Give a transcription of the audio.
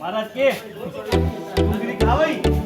મહારાજ કે ડુંગળી ખાવાય?